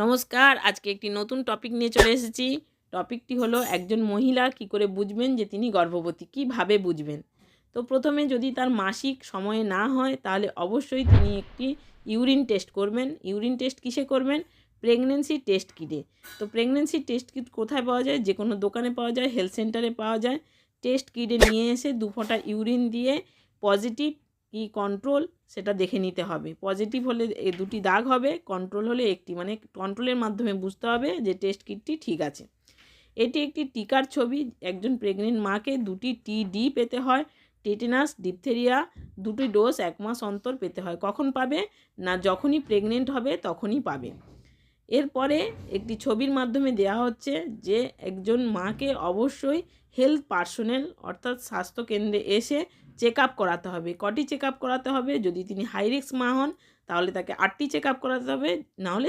নমস্কার, আজকে একটি নতুন টপিক নিয়ে চলে এসেছি। টপিকটি হলো, একজন মহিলা কি করে বুঝবেন যে তিনি গর্ভবতী? কীভাবে বুঝবেন? তো প্রথমে যদি তার মাসিক সময়ে না হয়, তাহলে অবশ্যই তিনি একটি ইউরিন টেস্ট করবেন। ইউরিন টেস্ট কিসে করবেন? প্রেগনেন্সি টেস্ট কিটে তো প্রেগনেন্সি টেস্ট কিট কোথায় পাওয়া যায়? যে কোনো দোকানে পাওয়া যায় হেলথ সেন্টারে পাওয়া যায়। টেস্ট কিটে নিয়ে এসে দু ফোঁটা ইউরিন দিয়ে পজিটিভ কি কন্ট্রোল সেটা দেখে নিতে হবে। পজিটিভ হলে এ দুটি দাগ হবে কন্ট্রোল হলে একটি। মানে কন্ট্রোলের মাধ্যমে বুঝতে হবে যে টেস্ট কিটটি ঠিক আছে। এটি একটি টিকার ছবি, একজন প্রেগনেন্ট মাকে দুটি টি ডি পেতে হয় টেটেনাস ডিপথেরিয়া দুটি ডোজ এক মাস অন্তর পেতে হয়। কখন পাবে? না যখনই প্রেগনেন্ট হবে তখনই পাবে। এরপরে একটি ছবির মাধ্যমে দেয়া হচ্ছে যে একজন মাকে অবশ্যই হেলথ পার্সোনেল অর্থাৎ স্বাস্থ্যকেন্দ্রে এসে চেক আপ করাতে হবে। কটি চেক আপ করাতে হবে? যদি তিনি হাই রিস্ক মা হন, তাহলে তাকে আটটি চেক আপ করাতে হবে। নাহলে